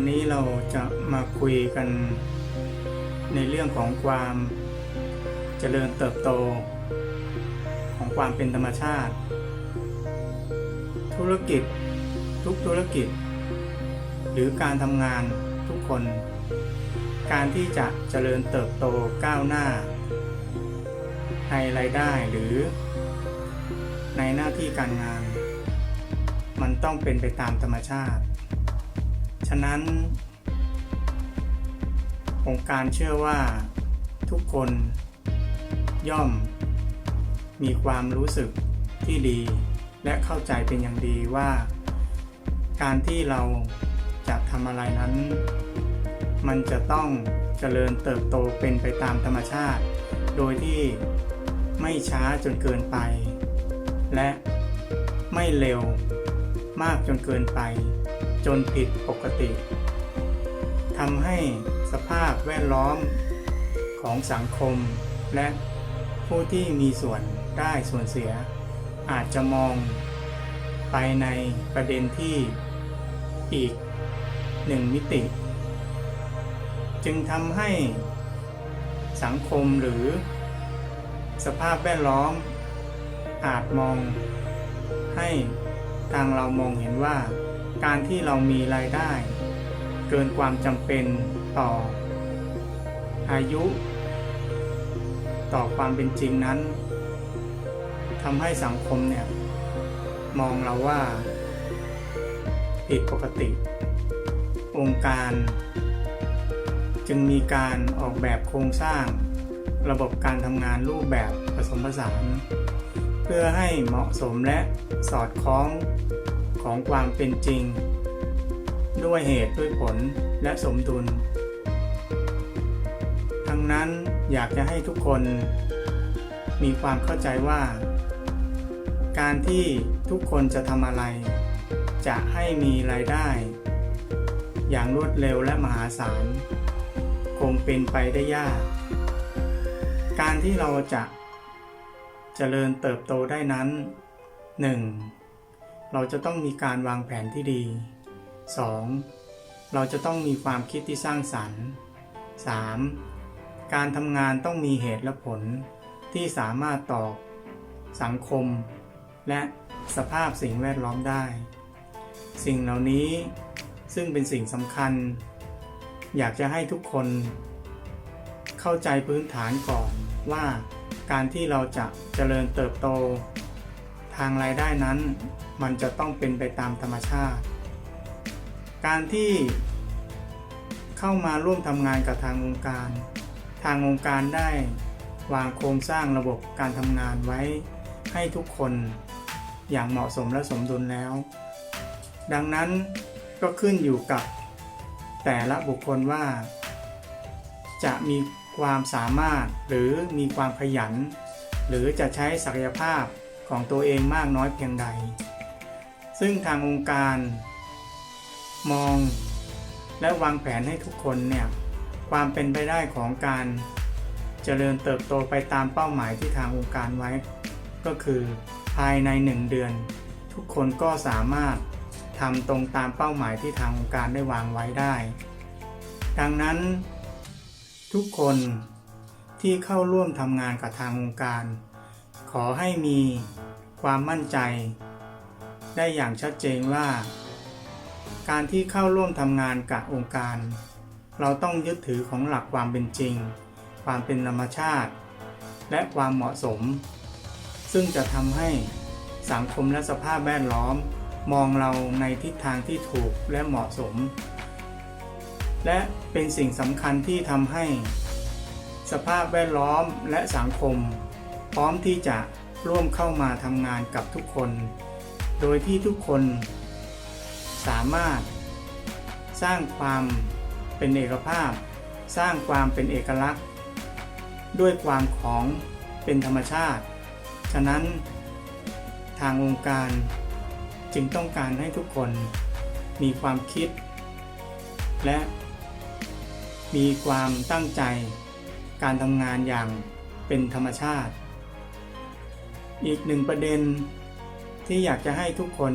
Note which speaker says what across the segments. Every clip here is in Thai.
Speaker 1: วันนี้เราจะมาคุยกันในเรื่องของความเจริญเติบโต ของความเป็นธรรมชาติ ธุรกิจทุกธุรกิจ หรือการทำงานทุกคน การที่จะเจริญเติบโตก้าวหน้า ในรายได้หรือ ในหน้าที่การงาน มันต้องเป็นไปตามธรรมชาติ ฉะนั้น องค์การเชื่อว่าทุกคนย่อม มีความรู้สึกที่ดี และเข้าใจเป็นอย่างดีว่า การที่เราจะทำอะไรนั้น มันจะต้องเจริญเติบโตเป็นไปตามธรรมชาติ โดยที่ไม่ช้าจนเกินไป และไม่เร็วมากจนเกินไป จนผิดปกติทำให้สภาพแวดล้อมของสังคม และผู้ที่มีส่วนได้ส่วนเสีย อาจจะมองไปในประเด็นที่อีกหนึ่งมิติ จึงทำให้สังคมหรือ สภาพแวดล้อม อาจมองให้ทางเรามองเห็นว่า การที่เรามีรายได้ เกินความจำเป็นต่อ อายุ ต่อความเป็นจริงนั้นทำให้สังคมเนี่ยมองเราว่า ผิดปกติ องค์การ จึงมีการออกแบบโครงสร้าง ระบบการทำงานรูปแบบผสมผสาน เพื่อให้เหมาะสมและสอดคล้อง ของความเป็นจริง ด้วยเหตุด้วยผลและสมดุล ทั้งนั้นอยากจะให้ทุกคน มีความเข้าใจว่า การที่ทุกคนจะทำอะไร จะให้มีรายได้ อย่างรวดเร็วและมหาศาล คงเป็นไปได้ยาก การที่เราจะเจริญเติบโตได้นั้น 1. เราจะต้องมีการวางแผนที่ดี 2. เราจะต้องมีความคิดที่สร้างสรรค์ 3. การทำงานต้องมีเหตุและผลที่สามารถตอบสังคม และสภาพสิ่งแวดล้อมได้ สิ่งเหล่านี้ซึ่งเป็นสิ่งสำคัญ อยากจะให้ทุกคน เข้าใจพื้นฐานก่อนว่าการที่เราจะเจริญเติบโต ทางรายได้นั้น มันจะต้องเป็นไปตามธรรมชาติ การที่เข้ามาร่วมทำงานกับทางองค์การ ทางองค์การได้วางโครงสร้างระบบการทำงานไว้ให้ทุกคนอย่างเหมาะสมและสมดุลแล้ว ดังนั้นก็ขึ้นอยู่กับแต่ละบุคคลว่า จะมีความสามารถหรือมีความขยัน หรือจะใช้ศักยภาพ ของตัวเองมากน้อยเพียงใด ซึ่งทางองค์การ มองและวางแผนให้ทุกคนเนี่ยความเป็นไปได้ของการเจริญเติบโตไปตามเป้าหมายที่ทางองค์การไว้ ก็คือภายใน 1 เดือน ทุกคนก็สามารถทำตรงตามเป้าหมายที่ทางองค์การได้วางไว้ได้ ดังนั้น ทุกคนที่เข้าร่วมทำงานกับทางองค์การ ขอให้มีความมั่นใจ ได้อย่างชัดเจนว่า การที่เข้าร่วมทำงานกับองค์การ เราต้องยึดถือของหลักความเป็นจริง ความเป็นธรรมชาติ และความเหมาะสม ซึ่งจะทำให้สังคมและสภาพแวดล้อม มองเราในทิศทางที่ถูกและเหมาะสม และเป็นสิ่งสำคัญที่ทำให้ สภาพแวดล้อมและสังคม พร้อมที่จะร่วมเข้ามาทำงานกับทุกคน โดยที่ทุกคน สามารถ สร้างความเป็นเอกภาพ สร้างความเป็นเอกลักษณ์ ด้วยความของเป็นธรรมชาติ ฉะนั้น ทางองค์การจึงต้องการให้ทุกคนมีความคิด และ มีความตั้งใจ การทำงานอย่างเป็นธรรมชาติ อีกหนึ่งประเด็นที่อยากจะให้ทุกคน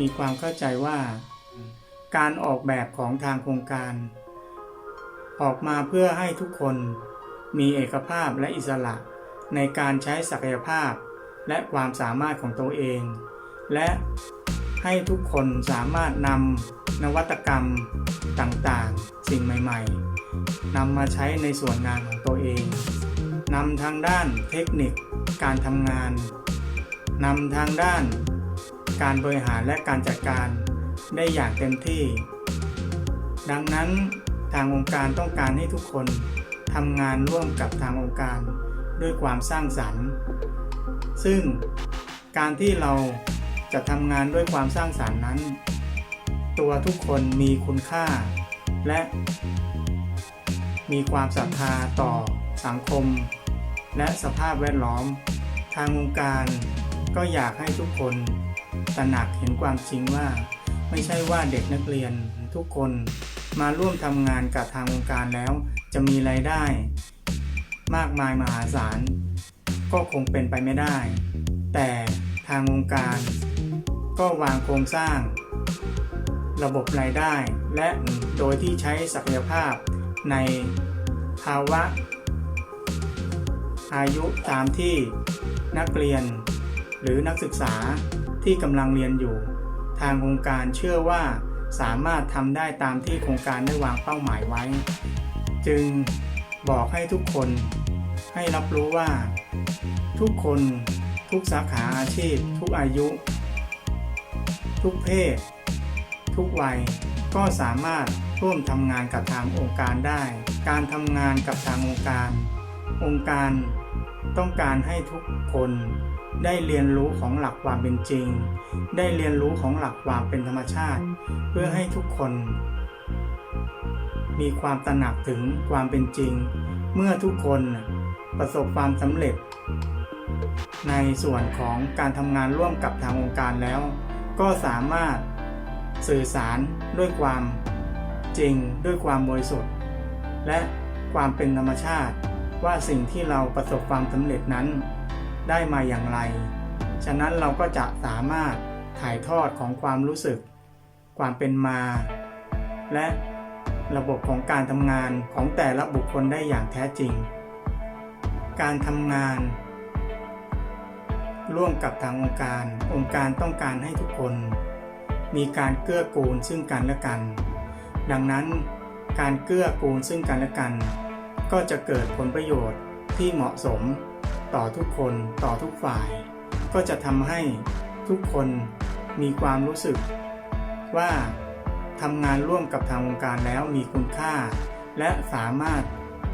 Speaker 1: มีความเข้าใจว่า การออกแบบของทางโครงการ ออกมาเพื่อให้ทุกคนมีเอกภาพและอิสระในการใช้ศักยภาพและความสามารถของตัวเอง และให้ทุกคนสามารถนำนวัตกรรมต่างๆ สิ่งใหม่ๆนำมาใช้ในส่วนงานของตัวเองนำทางด้านเทคนิค การทำงานนำทางด้าน การบริหารและการจัดการได้อย่างเต็มที่ ดังนั้นทางองค์การต้องการให้ทุกคนทำงานร่วมกับทางองค์การด้วยความสร้างสรรค์ ซึ่งการที่เราจะทำงานด้วยความสร้างสรรค์นั้น ตัวทุกคนมีคุณค่า และ มีความศรัทธาต่อสังคม และสภาพแวดล้อม ทางองค์การก็อยากให้ทุกคนตระหนักเห็นความจริงว่า ไม่ใช่ว่าเด็กนักเรียนทุกคนมาร่วมทำงานกับทางองค์การแล้วจะมีรายได้ มากมายมหาศาล ก็คงเป็นไปไม่ได้ แต่ทางองค์การ ก็วางโครงสร้าง ระบบรายได้และโดยที่ใช้ศักยภาพในภาวะ อายุตามที่นักเรียน หรือนักศึกษาที่กำลังเรียนอยู่ ทางโครงการเชื่อว่าสามารถทำได้ตามที่โครงการได้วางเป้าหมายไว้ จึงบอกให้ทุกคนให้รับรู้ว่า ทุกคนทุกสาขาอาชีพ ทุกอายุ ทุกเพศ ทุกวัยก็สามารถร่วมทำงานกับทางองค์การได้ การทำงานกับทางองค์การ องค์การ ต้องการให้ทุกคนได้เรียนรู้ของหลักความเป็นจริง ได้เรียนรู้ของหลักความเป็นธรรมชาติ เพื่อให้ทุกคน มีความตระหนักถึงความเป็นจริง เมื่อทุกคนประสบความสำเร็จ ในส่วนของการทำงานร่วมกับทางองค์การแล้ว ก็สามารถสื่อสารด้วยความจริงด้วยความบริสุทธิ์และความเป็นธรรมชาติ ว่าสิ่งที่เราประสบความสำเร็จนั้น ได้มาอย่างไร ฉะนั้นเราก็จะสามารถถ่ายทอดของความรู้สึก ความเป็นมา และระบบของการทำงานของแต่ละบุคคลได้อย่างแท้จริง การทำงาน ร่วมกับทางองค์การ องค์การต้องการให้ทุกคน มีการเกื้อกูลซึ่งกันและกัน ดังนั้นการเกื้อกูลซึ่งกันและกัน ก็จะเกิดผลประโยชน์ที่เหมาะสม ต่อทุกคนต่อทุกฝ่าย ก็จะทำให้ทุกคนมีความรู้สึก ว่าทำงานร่วมกับทางองค์การแล้วมีคุณค่า และสามารถ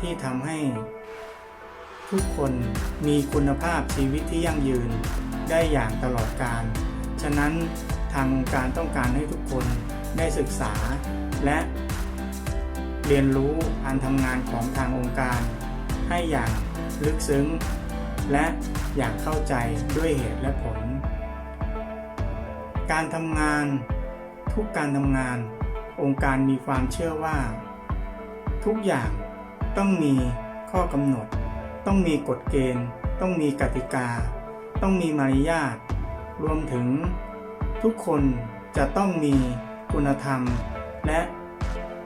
Speaker 1: ที่ทำให้ ทุกคนมีคุณภาพชีวิตที่ยั่งยืนได้อย่างตลอดกาลฉะนั้นทางองค์การต้องการให้ทุกคนได้ศึกษาและ เรียนรู้การทำงานของทางองค์การ ให้อย่างลึกซึ้ง และอยางเข้าใจด้วยเหตุและผล การทำงาน ทุกการทำงาน องค์การมีความเชื่อว่า ทุกอย่างต้องมีข้อกำหนด ต้องมีกฎเกณฑ์ ต้องมีกติกา ต้องมีมารยาทรวมถึง ทุกคนจะต้องมีคุณธรรมและ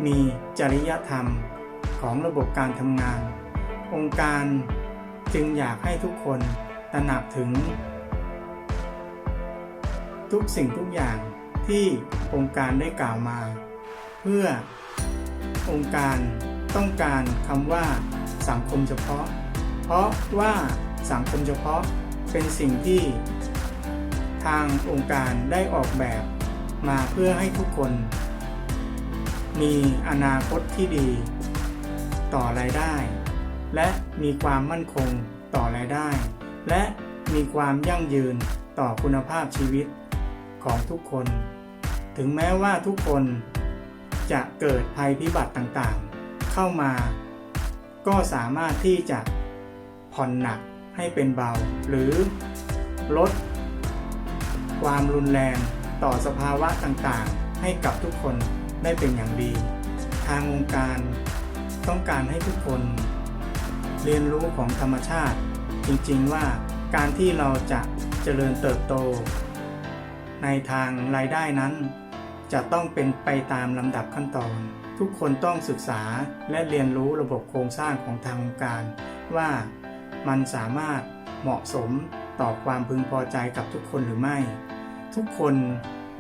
Speaker 1: มีจริยธรรมของระบบการทำงาน องค์การจึงอยากให้ทุกคนตระหนักถึง ทุกสิ่งทุกอย่างที่องค์การได้กล่าวมา เพื่อองค์การต้องการคำว่าสังคมเฉพาะ เพราะว่าสังคมเฉพาะเป็นสิ่งที่ ทางองค์การได้ออกแบบมาเพื่อให้ทุกคน มีอนาคตที่ดี ต่อรายได้ และมีความมั่นคงต่อรายได้ และมีความยั่งยืนต่อคุณภาพชีวิตของทุกคน ถึงแม้ว่าทุกคนจะเกิดภัยพิบัติต่างๆ เข้ามา ก็สามารถที่จะผ่อนหนักให้เป็นเบา หรือลด ความรุนแรงต่อสภาวะต่างๆ ให้กับทุกคน ได้เป็นอย่างดี ทางองค์การต้องการให้ทุกคน เรียนรู้ของธรรมชาติ จริงๆว่าการที่เราจะเจริญเติบโต ในทางรายได้นั้น จะต้องเป็นไปตามลำดับขั้นตอน ทุกคนต้องศึกษาและเรียนรู้ระบบโครงสร้างของทางองค์การ ว่ามันสามารถเหมาะสมต่อความพึงพอใจกับทุกคนหรือไม่ ทุกคน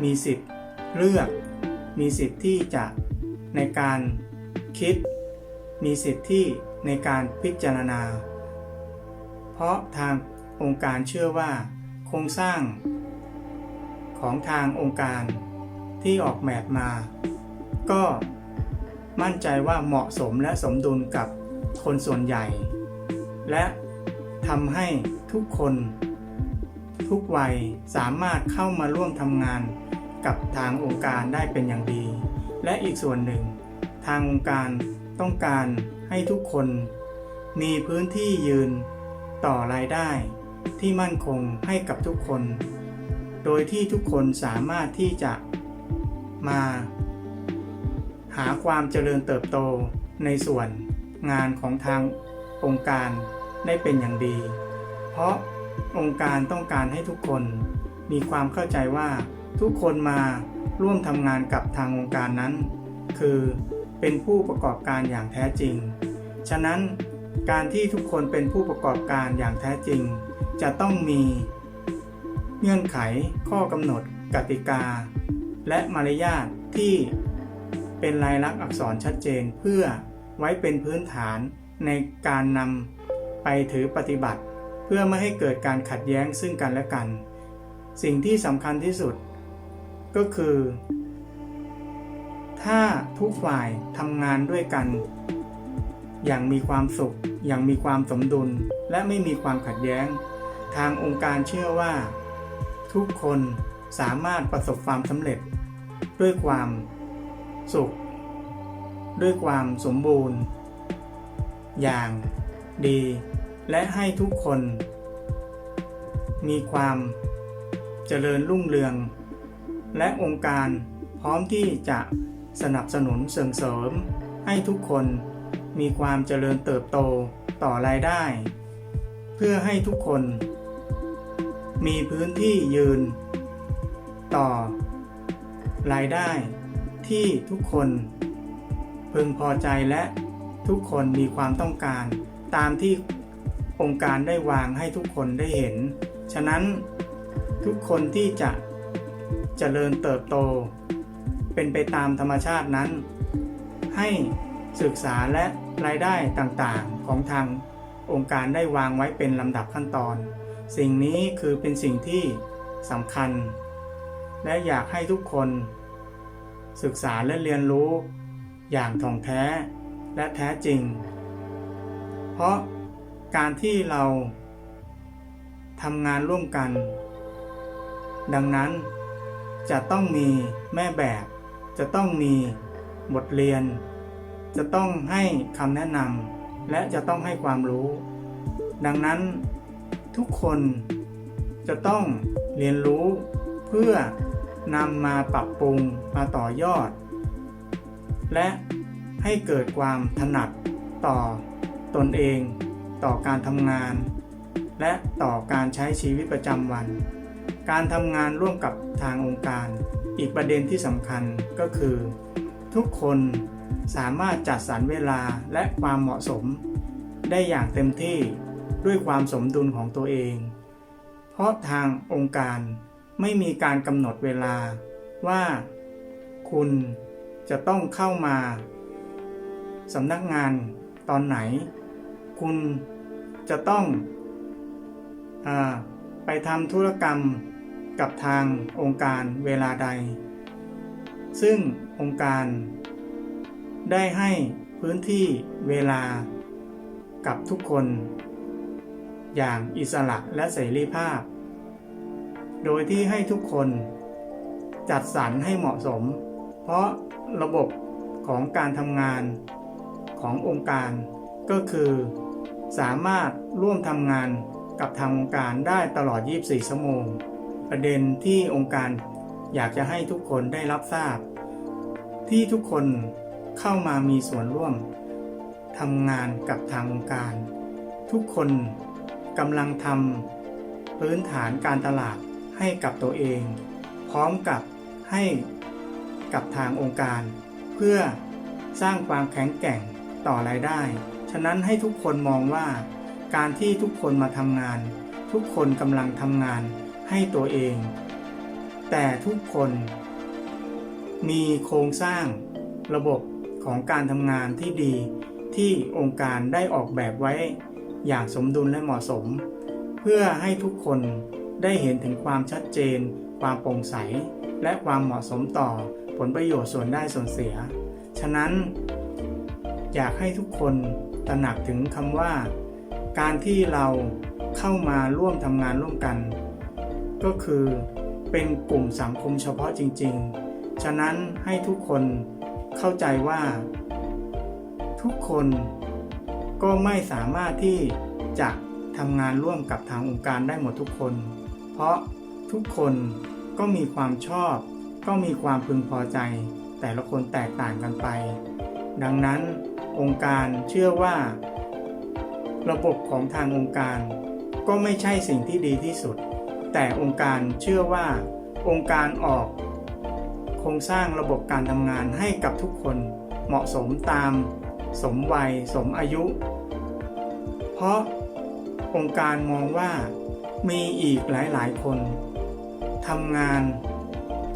Speaker 1: มีสิทธิ์เลือก มีสิทธิ์ที่จะในการคิด มีสิทธิ์ที่ในการพิจารณา เพราะทางองค์การเชื่อว่า โครงสร้าง ของทางองค์การที่ออกแบบมา ก็มั่นใจว่าเหมาะสมและสมดุลกับคนส่วนใหญ่ และทำให้ทุกคน ทุกวัยสามารถเข้ามาร่วมทำงาน กับทางองค์การได้เป็นอย่างดี และอีกส่วนหนึ่ง ทางองค์การต้องการให้ทุกคน มีพื้นที่ยืนต่อรายได้ที่มั่นคงให้กับทุกคน โดยที่ทุกคนสามารถที่จะมา หาความเจริญเติบโตในส่วนงานของทางองค์การได้เป็นอย่างดี เพราะองค์การต้องการให้ทุกคนมีความเข้าใจว่า ทุกคนมาร่วมทำงานกับทางองค์การนั้น คือเป็นผู้ประกอบการอย่างแท้จริง ฉะนั้นการที่ทุกคนเป็นผู้ประกอบการอย่างแท้จริง จะต้องมีเงื่อนไขข้อกำหนดกติกา และมารยาทที่เป็นลายลักษณ์อักษรชัดเจนเพื่อไว้เป็นพื้นฐานในการนำไปถือปฏิบัติ เพื่อไม่ให้เกิดการขัดแย้งซึ่งกันและกัน สิ่งที่สำคัญที่สุด ก็คือ ถ้าทุกฝ่ายทำงานด้วยกัน อย่างมีความสุข อย่างมีความสมดุล และไม่มีความขัดแย้ง ทางองค์การเชื่อว่า ทุกคนสามารถประสบความสำเร็จ ด้วยความสุข ด้วยความสมบูรณ์ อย่างดี และให้ทุกคน มีความเจริญรุ่งเรือง และองค์การพร้อมที่จะสนับสนุนเสริมเสริม ให้ทุกคนมีความเจริญเติบโตต่อรายได้ เพื่อให้ทุกคน มีพื้นที่ยืน ต่อ รายได้ที่ทุกคน พึงพอใจและทุกคนมีความต้องการ ตามที่องค์การได้วางให้ทุกคนได้เห็น ฉะนั้นทุกคนที่จะ เจริญเติบโต เป็นไปตามธรรมชาตินั้น ให้ศึกษาและรายได้ต่างๆของทางองค์การได้วางไว้เป็นลำดับขั้นตอน สิ่งนี้คือเป็นสิ่งที่สำคัญ และอยากให้ทุกคน ศึกษาและเรียนรู้อย่างถ่องแท้และแท้จริง เพราะการที่เราทำงานร่วมกัน ดังนั้น จะต้องมีแม่แบบ จะต้องมีบทเรียน จะต้องให้คำแนะนำและจะต้องให้ความรู้ ดังนั้นทุกคนจะต้องเรียนรู้เพื่อนำมาปรับปรุงมาต่อยอด และให้เกิดความถนัดต่อตนเอง ต่อการทำงาน และต่อการใช้ชีวิตประจำวัน การทำงานร่วมกับทางองค์การ อีกประเด็นที่สำคัญก็คือ ทุกคนสามารถจัดสรรเวลาและความเหมาะสม ได้อย่างเต็มที่ด้วยความสมดุลของตัวเอง เพราะทางองค์การไม่มีการกำหนดเวลาว่า คุณจะต้องเข้ามาสำนักงานตอนไหน คุณจะต้องอ ไปทำธุรกรรมกับทางองค์การเวลาใด ซึ่งองค์การ ได้ให้พื้นที่เวลากับทุกคน อย่างอิสระและเสรีภาพ โดยที่ให้ทุกคนจัดสรรให้เหมาะสม เพราะระบบของการทำงานขององค์การ ก็คือ สามารถร่วมทำงาน กับทางองค์การได้ตลอด 24 ชั่วโมง ประเด็นที่องค์การอยากจะให้ทุกคนได้รับทราบ ที่ทุกคนเข้ามามีส่วนร่วมทำงานกับทางองค์การ ทุกคนกำลังทำพื้นฐานการตลาดให้กับตัวเอง พร้อมกับให้กับทางองค์การ เพื่อสร้างความแข็งแกร่งต่อรายได้ ฉะนั้นให้ทุกคนมองว่า การที่ทุกคนมาทำงาน ทุกคนกำลังทำงานให้ตัวเอง แต่ทุกคนมีโครงสร้างระบบของการทำงานที่ดีที่องค์การได้ออกแบบไว้ อย่างสมดุลและเหมาะสม เพื่อให้ทุกคนได้เห็นถึงความชัดเจน ความโปร่งใส และความเหมาะสมต่อผลประโยชน์ส่วนได้ส่วนเสีย ฉะนั้น อยากให้ทุกคนตระหนักถึงคำว่า การที่เราเข้ามาร่วมทำงานร่วมกัน ก็คือเป็นกลุ่มสังคมเฉพาะจริง ๆ ฉะนั้นให้ทุกคนเข้าใจว่า ทุกคนก็ไม่สามารถที่จะทำงานร่วมกับทางองค์การได้หมดทุกคน เพราะทุกคนก็มีความชอบ ก็มีความพึงพอใจ แต่ละคนแตกต่างกันไป ดังนั้นองค์การเชื่อว่า ระบบของทางองค์การ ก็ไม่ใช่สิ่งที่ดีที่สุด แต่องค์การเชื่อว่า องค์การออกโครงสร้างระบบการทำงานให้กับทุกคนเหมาะสมตาม สมวัย สมอายุ เพราะองค์การมองว่ามีอีกหลายๆ คนทำงาน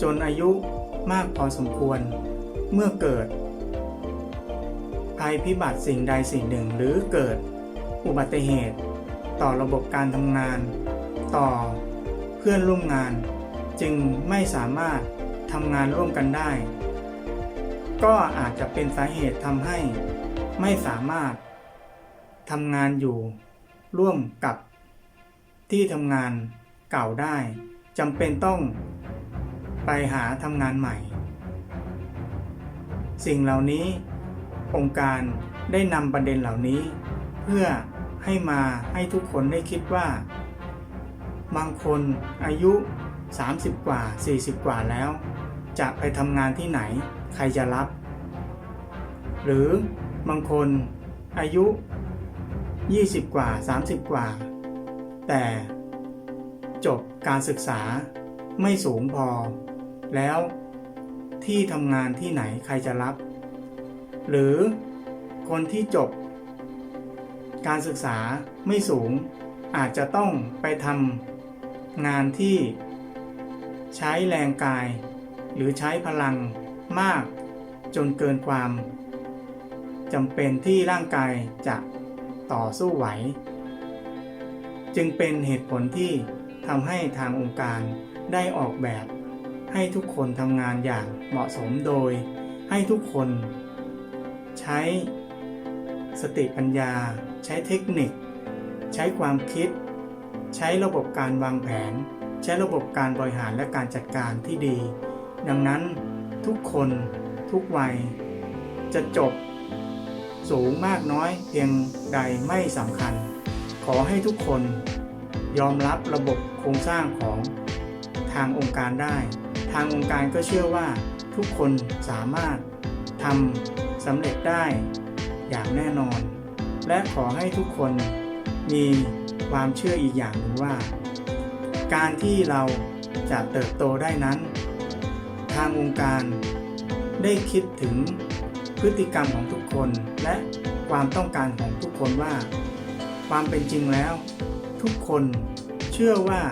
Speaker 1: จนอายุมากพอสมควร เมื่อเกิด ภัยพิบัติสิ่งใดสิ่งหนึ่งหรือเกิด อุบัติเหตุ ต่อระบบการทำงาน ต่อเพื่อนร่วมงาน จึงไม่สามารถทำงานร่วมกันได้ ก็อาจจะเป็นสาเหตุทำให้ไม่สามารถทำงานอยู่ร่วมกับที่ทำงานเก่าได้จำเป็นต้องไปหาทำงานใหม่ สิ่งเหล่านี้ องค์การได้นำประเด็นเหล่านี้ เพื่อ ให้มาให้ทุกคนได้คิดว่า บางคนอายุ 30 กว่า 40 กว่าแล้ว จะไปทำงานที่ไหน ใครจะรับ หรือบางคนอายุ 20 กว่า 30 กว่า แต่จบการศึกษาไม่สูงพอ แล้วที่ทำงานที่ไหนใครจะรับ หรือคนที่จบ การศึกษาไม่สูง อาจจะต้องไปทำงานที่ใช้แรงกาย หรือใช้พลังมากจนเกินความจำเป็นที่ร่างกายจะต่อสู้ไหว จึงเป็นเหตุผลที่ทำให้ทางองค์การได้ออกแบบ ให้ทุกคนทำงานอย่างเหมาะสมโดย ให้ทุกคน ใช้ สติปัญญา ใช้เทคนิค ใช้ความคิด ใช้ระบบการวางแผน ใช้ระบบการบริหารและการจัดการที่ดี ดังนั้นทุกคนทุกวัย จะจบ สูงมากน้อยเพียงใดไม่สำคัญ ขอให้ทุกคนยอมรับระบบโครงสร้างของทางองค์การได้ ทางองค์การก็เชื่อว่าทุกคนสามารถทำสำเร็จได้ อย่างแน่นอน และขอให้ทุกคนมีความเชื่ออีกอย่างหนึ่งว่า การที่เราจะเติบโตได้นั้น ทางองค์การได้คิดถึงพฤติกรรมของทุกคนและความต้องการของทุกคนว่า ความเป็นจริงแล้ว ทุกคนเชื่อว่า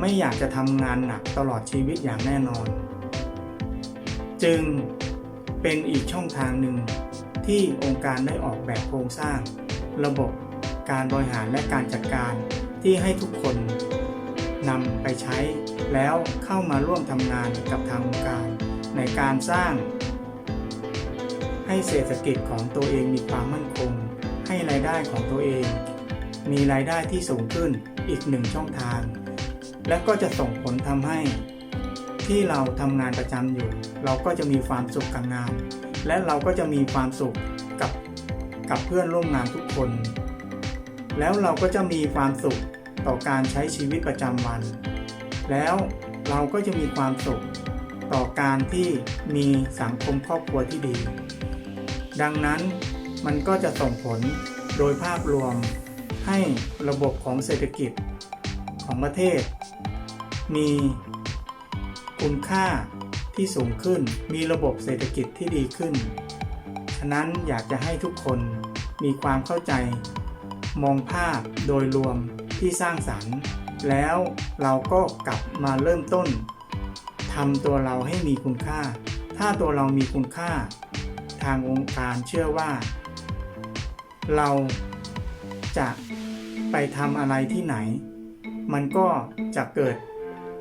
Speaker 1: ไม่อยากจะทำงานหนักตลอดชีวิตอย่างแน่นอน จึงเป็นอีกช่องทางหนึ่ง ที่องค์การได้ออกแบบโครงสร้าง ระบบการบริหารและการจัดการที่ให้ทุกคนนำไปใช้ แล้วเข้ามาร่วมทำงานกับทางองค์การ ในการสร้าง ให้เศรษฐกิจของตัวเองมีความมั่นคง ให้รายได้ของตัวเอง มีรายได้ที่สูงขึ้นอีกหนึ่งช่องทาง และก็จะส่งผลทำให้ ที่เราทำงานประจำอยู่ เราก็จะมีความสุขกับงาน และเราก็จะมีความสุขกับกับเพื่อนร่วมงานทุกคน แล้วเราก็จะมีความสุขต่อการใช้ชีวิตประจำวัน แล้วเราก็จะมีความสุขต่อการที่มีสังคมครอบครัวที่ดี ดังนั้นมันก็จะส่งผลโดยภาพรวมให้ระบบของเศรษฐกิจของประเทศ มีคุณค่า ที่สูงขึ้น มีระบบเศรษฐกิจที่ดีขึ้น ฉะนั้นอยากจะให้ทุกคนมีความเข้าใจ มองภาพโดยรวมที่สร้างสรรค์ แล้วเราก็กลับมาเริ่มต้นทำตัวเราให้มีคุณค่า ถ้าตัวเรามีคุณค่า ทางองค์การเชื่อว่า เราจะไปทำอะไรที่ไหน มันก็จะเกิด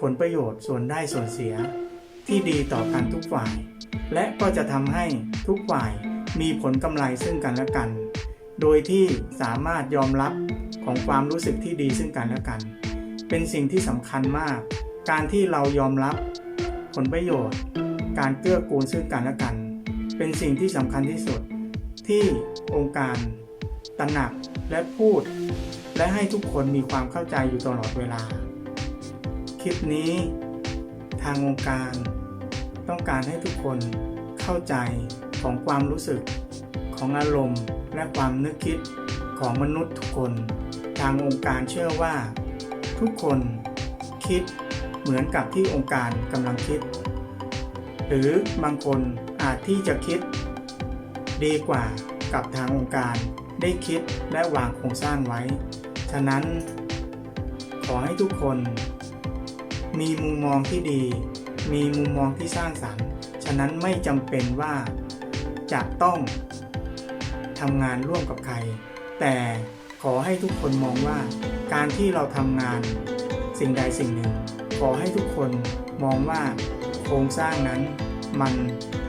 Speaker 1: ผลประโยชน์ส่วนได้ส่วนเสีย ที่ดีต่อกันทุกฝ่าย และก็จะทำให้ทุกฝ่ายมีผลกำไรซึ่งกันและกัน โดยที่สามารถยอมรับของความรู้สึกที่ดีซึ่งกันและกัน เป็นสิ่งที่สำคัญมาก การที่เรายอมรับผลประโยชน์ การเกื้อกูลซึ่งกันและกัน เป็นสิ่งที่สำคัญที่สุด ที่องค์การตระหนักและพูด และให้ทุกคนมีความเข้าใจอยู่ตลอดเวลา คลิปนี้ทางองค์การ ต้องการให้ทุกคนเข้าใจของความรู้สึก ของอารมณ์และความนึกคิดของมนุษย์ทุกคน ทางองค์การเชื่อว่า ทุกคนคิดเหมือนกับที่องค์การกำลังคิด หรือบางคนอาจที่จะคิด ดีกว่ากับทางองค์การได้คิดและวางโครงสร้างไว้ ฉะนั้น ขอให้ทุกคน มีมุมมองที่ดี มีมุมมองที่สร้างสรรค์ ฉะนั้นไม่จำเป็นว่าจะต้องทำงานร่วมกับใคร แต่ขอให้ทุกคนมองว่าการที่เราทำงานสิ่งใดสิ่งหนึ่ง ขอให้ทุกคนมองว่าโครงสร้างนั้นมัน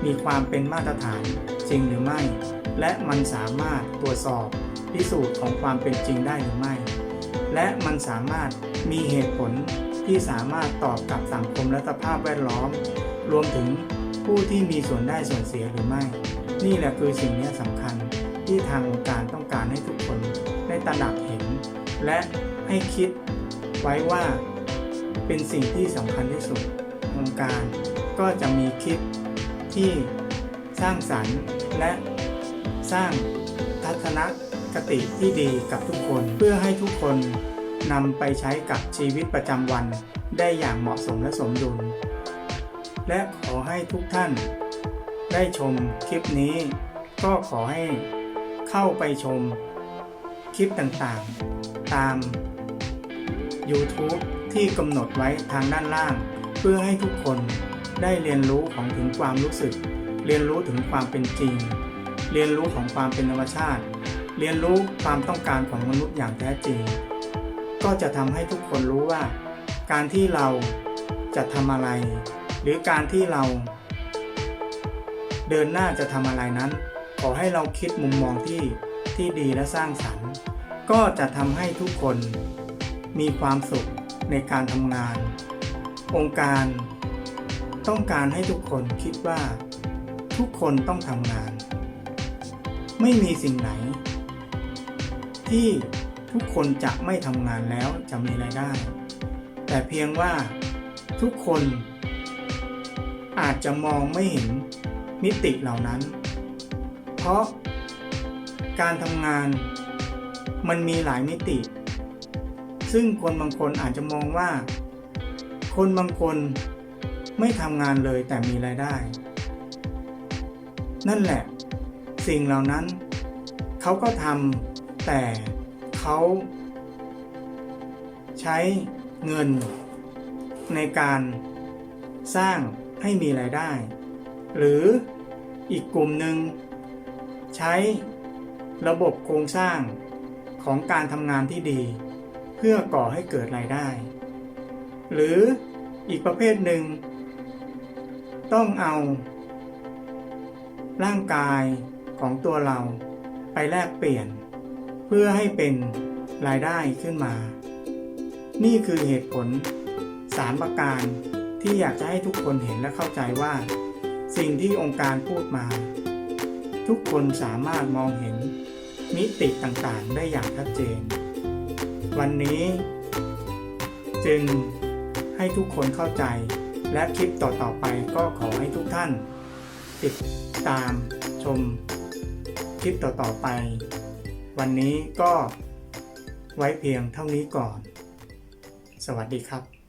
Speaker 1: มีความเป็นมาตรฐานจริงหรือไม่ และมันสามารถตรวจสอบพิสูจน์ของความเป็นจริงได้หรือไม่ และมันสามารถมีเหตุผล ที่สามารถตอบกับสังคมและสภาพแวดล้อม รวมถึงผู้ที่มีส่วนได้ส่วนเสียหรือไม่ นี่แหละคือสิ่งนี้สำคัญที่ทางองค์การต้องการให้ทุกคนได้ตระหนักเห็น และให้คิดไว้ว่าเป็นสิ่งที่สำคัญที่สุดองค์การก็จะมีคลิปที่สร้างสรรค์และสร้างทัศนคติที่ดีกับทุกคนเพื่อให้ทุกคน นำไปใช้กับชีวิตประจำวันได้อย่างเหมาะสมและสมดุล และขอให้ทุกท่าน ได้ชมคลิปนี้ ก็ขอให้เข้าไปชมคลิปต่างๆ ตาม YouTube ที่กำหนดไว้ทางด้านล่าง เพื่อให้ทุกคนได้เรียนรู้ของถึงความรู้สึก เรียนรู้ถึงความเป็นจริง เรียนรู้ของความเป็นธรรมชาติ เรียนรู้ความต้องการของมนุษย์อย่างแท้จริง ก็จะทำให้ทุกคนรู้ว่า การที่เราจะทำอะไร หรือการที่เรา เดินหน้าจะทำอะไรนั้น ขอให้เราคิดมุมมองที่ที่ดีและสร้างสรรค์ ก็จะทำให้ทุกคนมีความสุขในการทำงาน องค์การ ต้องการให้ทุกคนคิดว่า ทุกคนต้องทำงาน ไม่มีสิ่งไหน ที่ ทุกคนจะไม่ทำงานแล้วจะมีรายได้ แต่เพียงว่าทุกคนอาจจะมองไม่เห็นมิติเหล่านั้น เพราะการทำงานมันมีหลายมิติ ซึ่งคนบางคนอาจจะมองว่า คนบางคนไม่ทำงานเลยแต่มีรายได้ นั่นแหละ สิ่งเหล่านั้น เขาก็ทำแต่ เขาใช้เงินในการสร้างให้มีรายได้ หรืออีกกลุ่มหนึ่งใช้ระบบโครงสร้างของการทำงานที่ดี เพื่อก่อให้เกิดรายได้ หรืออีกประเภทหนึ่ง ต้องเอา ร่างกายของตัวเราไปแลกเปลี่ยน พื่อให้เป็นรายได้ขึ้นมา นี่คือเหตุผลสามประการที่อยากจะให้ทุกคนเห็นและเข้าใจว่า สิ่งที่องค์การพูดมา ทุกคนสามารถมองเห็นมิติต่างๆ ได้อย่างชัดเจน วันนี้ จึงให้ทุกคนเข้าใจและคลิปต่อๆไปก็ขอให้ทุกท่าน ติดตามชมคลิปต่อๆไป วันนี้ก็ไว้เพียงเท่านี้ก่อน สวัสดีครับ